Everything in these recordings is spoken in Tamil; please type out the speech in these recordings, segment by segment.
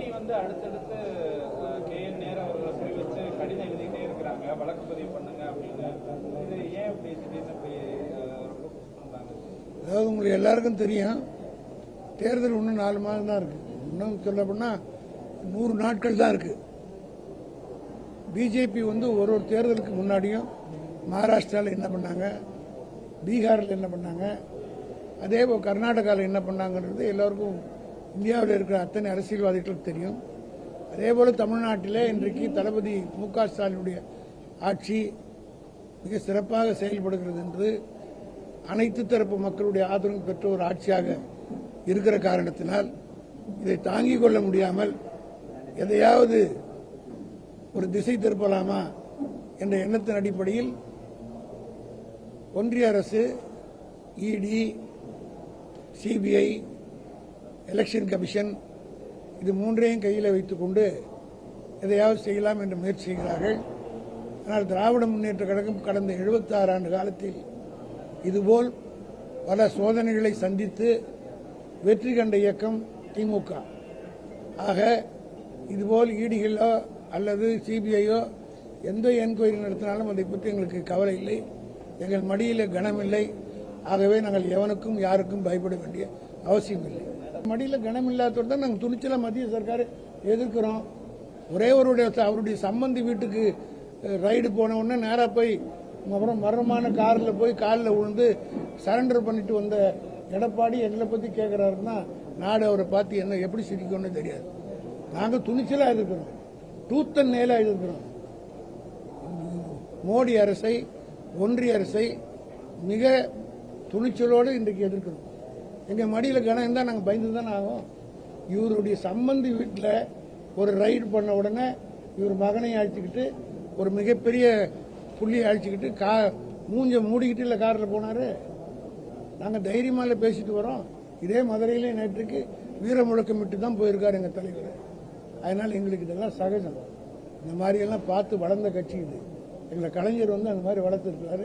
ஐடி வந்து அடுத்தடுத்து கே என் நேரு அவர்களை போய் வச்சு கடிதம் எழுதிட்டே இருக்கிறாங்க. வழக்கு பதிவு பண்ணுங்க அப்படின்னு. இது ஏன் அப்படி திடீர்னு அப்படி அதாவது உங்களுக்கு எல்லாருக்கும் தெரியும் தேர்தல் இன்னும் நாலு மாதம் தான் இருக்கு. இன்னும் சொல்ல போனால் நூறு நாட்கள் தான் இருக்கு. பிஜேபி வந்து ஒரு ஒரு தேர்தலுக்கு முன்னாடியும் மகாராஷ்டிராவில் என்ன பண்ணாங்க பீகாரில் என்ன பண்ணாங்க அதே போல் கர்நாடகாவில் என்ன பண்ணாங்கன்றது எல்லோருக்கும் இந்தியாவில் இருக்கிற அத்தனை அரசியல்வாதிகளுக்கு தெரியும். அதே போல் தமிழ்நாட்டிலே இன்றைக்கு தளபதி மு க ஸ்டாலினுடைய ஆட்சி மிக சிறப்பாக செயல்படுகிறது என்று அனைத்து தரப்பு மக்களுடைய ஆதரவு பெற்ற ஒரு ஆட்சியாக இருக்கிற காரணத்தினால் இதை தாங்கிக் கொள்ள முடியாமல் எதையாவது ஒரு திசை திருப்பலாமா என்ற எண்ணத்தின் அடிப்படையில் ஒன்றிய அரசு இடி சிபிஐ எலெக்ஷன் கமிஷன் இது மூன்றையும் கையில் வைத்துக்கொண்டு எதையாவது செய்யலாம் என்று முயற்சி செய்கிறார்கள். ஆனால் திராவிட முன்னேற்ற கழகம் கடந்த 76 ஆண்டு காலத்தில் இதுபோல் பல சோதனைகளை சந்தித்து வெற்றி கண்ட இயக்கம் திமுக. ஆக இதுபோல் ஈடிகளோ அல்லது சிபிஐயோ எந்த என்கொயரி நடத்தினாலும் அதை பற்றி எங்களுக்கு கவலை இல்லை. எங்கள் மடியில் கனமில்லை. ஆகவே நாங்கள் எவனுக்கும் யாருக்கும் பயப்பட வேண்டிய அவசியம் இல்லை. மடியில் கனம் இல்லாதவர் தான் நாங்கள் துணிச்சலாக மத்திய சர்க்கார் எதிர்க்கிறோம். ஒரே ஒருடைய அவருடைய சம்பந்தி வீட்டுக்கு ரைடு போன உடனே நேராக போய் அப்புறம் மரணமான காரில் போய் காலில் விழுந்து சரண்டர் பண்ணிட்டு வந்த எடப்பாடி எங்களை பற்றி கேட்குறாருன்னா நாடு அவரை பார்த்து என்ன எப்படி சிரிக்கும்னு தெரியாது. நாங்கள் துணிச்சலாக இருக்கிறோம் டூத்தன் நேலாக இருக்கிறோம் மோடி அரசை ஒன்றிய அரசை மிக துணிச்சலோடு இன்றைக்கு எதிர்க்கிறோம். எங்கள் மடியில் கனம் இருந்தால் நாங்கள் பயந்து தானே ஆகும் இவருடைய சம்பந்தி வீட்டில் ஒரு ரைடு பண்ண உடனே இவர் மகனை அழைச்சிக்கிட்டு ஒரு மிகப்பெரிய புள்ளியை அழைச்சிக்கிட்டு கா மூஞ்ச மூடிக்கிட்டு இல்லை காரில் போனார். நாங்கள் தைரியமாக பேசிட்டு வரோம். இதே மதுரையிலே நேற்றுக்கு வீர முழக்கமிட்டு தான் போயிருக்கார் எங்கள் தலைவர். அதனால் எங்களுக்கு இதெல்லாம் சகஜம். இந்த மாதிரியெல்லாம் பார்த்து வளர்ந்த கட்சி இது. எங்களை கலைஞர் வந்து அந்த மாதிரி வளர்த்துருக்கிறாரு.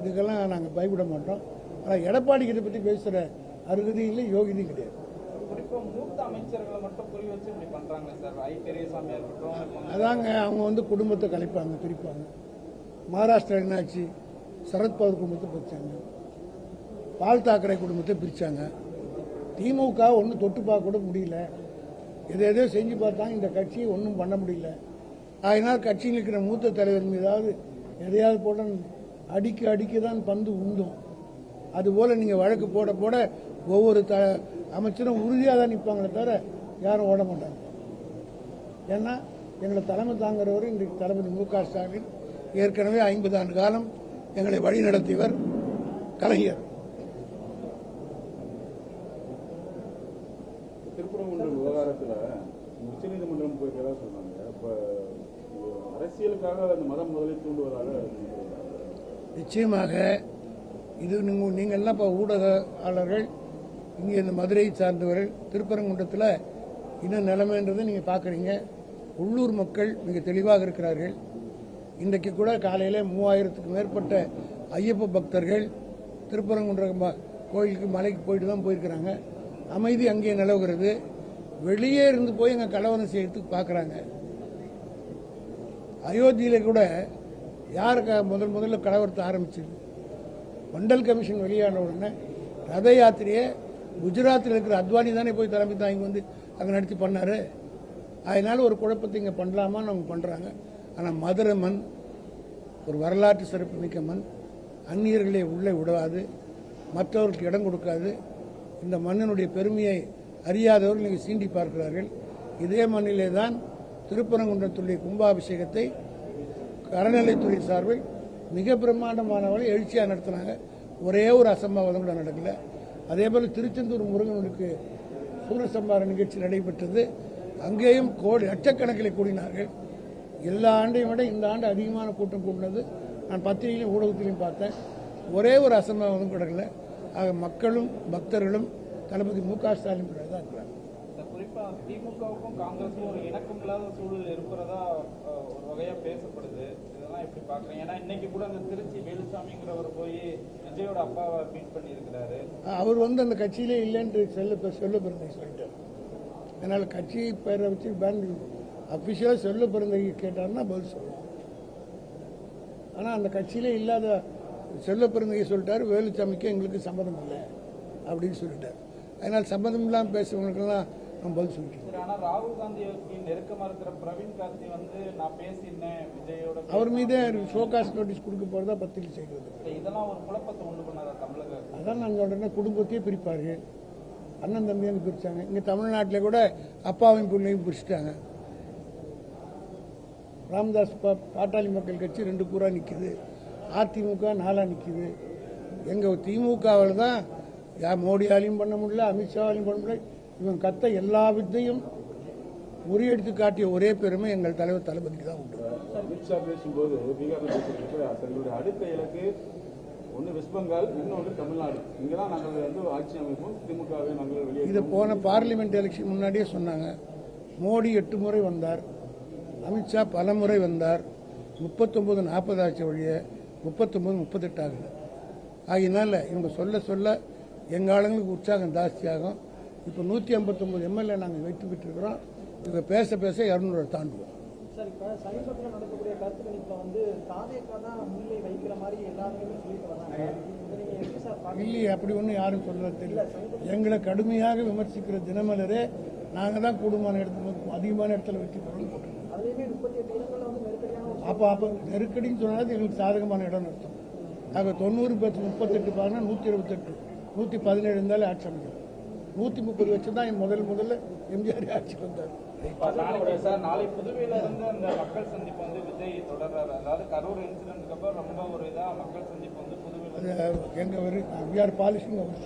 இதுக்கெல்லாம் நாங்கள் பயப்பட மாட்டோம். ஆனால் எடப்பாடி இதை பற்றி பேசுகிற அருகதையும் இல்லை யோகிதையும் கிடையாது அதாங்க அவங்க வந்து குடும்பத்தை கலைப்பாங்க பிரிப்பாங்க. மகாராஷ்டிரா என்னாச்சு? சரத்பவார் குடும்பத்தை பிரிச்சாங்க. பால் தாக்கரே குடும்பத்தை பிரிச்சாங்க. திமுக ஒன்றும் தொட்டு பார்க்க கூட முடியல. எதை எதோ செஞ்சு பார்த்தாங்க இந்த கட்சியை ஒன்றும் பண்ண முடியல. அதனால் கட்சியில் இருக்கிற மூத்த தலைவர் மீதாவது எதையாவது போட அடிக்க அடிக்க தான் பந்து உந்தும் அதுபோல் நீங்கள் வழக்கு போட போட ஒவ்வொரு த அமைச்சரும் உறுதியாக தான் நிற்பாங்களே தவிர யாரும் ஓட மாட்டாங்க. ஏன்னா எங்களை தலைமை தாங்குறவர் இன்றைக்கு தளபதி மு க ஸ்டாலின். ஏற்கனவே ஐம்பது ஆண்டு காலம் எங்களை வழி நடத்தியவர் கலைஞர். திருப்பரங்குன்றம் விவகாரத்துல உச்சநீதிமன்றம் போயிருக்கதா சொன்னாங்க. இது அரசியலுக்காக அந்த மதம் முதலில் தூண்டுவதாக நிச்சயமாக இது நீங்கள் நீங்கள்லாம் இப்போ ஊடகயாளர்கள் இங்கே இந்த மதுரையை சார்ந்தவர்கள் திருப்பரங்குன்றத்தில் இன்னும் நிலைமைன்றதை நீங்கள் பார்க்குறீங்க உள்ளூர் மக்கள் மிக தெளிவாக இருக்கிறார்கள். இன்றைக்கு கூட காலையில் மூவாயிரத்துக்கு மேற்பட்ட ஐயப்ப பக்தர்கள் திருப்பரங்குன்றம் கோயிலுக்கு மலைக்கு போயிட்டு தான் போயிருக்கிறாங்க. அமைதி அங்கே நிலவுகிறது. வெளியே இருந்து போய் எங்கள் கலவரம் செய்யறதுக்கு பார்க்குறாங்க அயோத்தியில் கூட யாருக்கு முதல் முதல்ல கலவரத்தை ஆரம்பிச்சது? மண்டல் கமிஷன் வெளியான உடனே ரத யாத்திரையை குஜராத்தில் இருக்கிற அத்வானி தானே போய் தலைமை தாங்கி வந்து அங்கே நடத்தி பண்ணார். அதனால் ஒரு குழப்பத்தை இங்கே பண்ணலாமான்னு அவங்க பண்ணுறாங்க ஆனால் மதுரை மண் ஒரு வரலாற்று சிறப்பு மிக்க மண் அந்நியர்களை உள்ளே விடாது மற்றவர்களுக்கு இடம் கொடுக்காது இந்த மண்ணினுடைய பெருமையை அறியாதவர்கள் நீங்கள் சீண்டி பார்க்கிறார்கள். இதே மண்ணிலே தான் திருப்பரங்குன்றத்துடைய கும்பாபிஷேகத்தை அறநிலைத்துறை சார்பில் மிக பிரம்மாண்டமானவர்கள் எழுச்சியாக நடத்தினாங்க. ஒரே ஒரு அசம்பாவிதம் கூட நடக்கலை. அதே போல் திருச்செந்தூர் முருகனுக்கு சூரசம்பார நிகழ்ச்சி நடைபெற்றது. அங்கேயும் கோடி லட்சக்கணக்கில் கூடினார்கள். எல்லா ஆண்டையும் விட இந்த ஆண்டு அதிகமான கூட்டம் கூடினது. நான் பத்திரிகையிலும் ஊடகத்திலையும் பார்த்தேன். ஒரே ஒரு அசம்பாவிதம் கிடக்கல. ஆக மக்களும் பக்தர்களும் தளபதி மு க ஸ்டாலின் கூட தான் இருக்கிறார். குறிப்பாக திமுகவுக்கும் காங்கிரஸுக்கும் ஒரு இணக்கம் இல்லாத சூழல் இருக்கிறதா ஒரு வகையா பேசப்படுது. இதெல்லாம் எப்படி பார்க்குறேன் ஏன்னா இன்னைக்கு கூட அந்த திருச்சி வேலுசாமிங்கிறவர் போய் விஜயோட அப்பாவை மீட் பண்ணியிருக்கிறாரு. அவர் வந்து அந்த கட்சியிலே இல்லைன்னு செல்ல சொல்ல பிறந்தை சொல்லிட்டார். அதனால் கட்சி பேரை வச்சு பேங்க் அஃபிஷியலாக சொல்ல பிறந்தை கேட்டார்னா பதில் சொல்லலாம் ஆனால் அந்த கட்சியிலே இல்லாத செல்ல பிறந்தகை சொல்லிட்டாரு வேலுச்சாமிக்கு எங்களுக்கு சம்மதம் இல்லை அப்படின்னு சொல்லிட்டார். அதனால் சம்மதம் இல்லாமல் பேசுறவங்களுக்கெல்லாம் நான் பதில் சொல்லிட்டேன் சரி ஆனா ராகுல் காந்திக்கு நெருக்கமா இருக்கிற பிரவீன் காந்தி வந்து நான் பேசினேன் விஜயோட அவர் மீதே ஷோகாஸ் நோட்டீஸ் கொடுக்க போகிறதா பத்திரிகை செய்கிறது. இதெல்லாம் ஒரு குழப்பத்தை உண்டு பண்ணாத தமிழக. அதான் நான் சொல்கிறேன்னா குடும்பத்தையே பிரிப்பார்கள். அண்ணன் தம்பியாக பிரித்தாங்க இங்கே தமிழ்நாட்டில் கூட அப்பாவையும் பிள்ளையும் பிரிச்சுட்டாங்க. ராமதாஸ் பாட்டாளி மக்கள் கட்சி ரெண்டு கூறா நிற்கிது அதிமுக நாலாக நிற்கிது எங்கள் திமுகவில் தான் யா மோடியாலையும் பண்ண முடியல அமித்ஷாவாலையும் பண்ண முடியல இவன் கத்த எல்லா வித்தையும் முறியடித்து காட்டிய ஒரே பெருமை எங்கள் தலைவர் தளபதிக்கு தான் உண்டு. அமித்ஷா பேசும்போது தங்களுடைய அடுத்த இலக்கு ஒன்று வெஸ்ட் பெங்கால் இன்னொன்று தமிழ்நாடு. இங்கே தான் நாங்கள் வந்து ஆட்சி அமைப்போம். திமுகவை நாங்கள் வெளியே இதை போன பார்லிமெண்ட் எலெக்ஷன் முன்னாடியே சொன்னாங்க. மோடி எட்டு முறை வந்தார். அமித்ஷா பல முறை வந்தார். முப்பத்தொம்பது நாற்பது ஆட்சி வழிய முப்பத்தொம்பது முப்பத்தெட்டு ஆகுது ஆகினால இவங்க சொல்ல சொல்ல எங்கள் ஆளுங்களுக்கு உற்சாகம் ஜாஸ்தியாகும். இப்போ நூற்றி ஐம்பத்தொம்பது எம்எல்ஏ நாங்கள் வெற்றி பெற்றிருக்கிறோம் இவங்க பேச பேச இரநூறு தாண்டுவோம். சார் இப்போ சமீபத்தில் நடக்கக்கூடிய கருத்து கணிப்பில் வந்து தாவேக்கா தான் முன்னிலை வைக்கிற மாதிரி எல்லாருமே சொல்லிட்டு வராங்க. இதை நீங்கள் எப்படி சார் பார்க்க இல்லையே அப்படி ஒன்றும் யாரும் சொல்ல தெரியல. எங்களை கடுமையாக விமர்சிக்கிற தினமலரே நாங்கள் தான் கூடுமான இடத்துல அதிகமான இடத்துல வெற்றி பெறணும் போட்டிருக்கோம். அப்போ அப்போ நெருக்கடின்னு சொன்னாலும் எங்களுக்கு சாதகமான இடம் அர்த்தம். ஆக தொண்ணூறு பத்து முப்பத்தெட்டு பாருங்க நூற்றி இருபத்தெட்டு நூற்றி பதினேழு இருந்தாலே ஆட்சி அமைக்கும் நூற்றி முப்பது வச்சு தான் முதல் முதல்ல எம்ஜிஆர் ஆட்சி வந்தார். சார் நாளை புதுவையில இருந்து அந்த மக்கள் சந்திப்பு வந்து விஜய் தொடர்றாரு. அதாவது கரூர் இன்சிடென்ட்க்கு அப்புறம் ரொம்ப ஒரு இதா மக்கள் சந்திப்பு வந்து புதுவையில எங்கள் வி ஆர் பாலிசிங் அவர்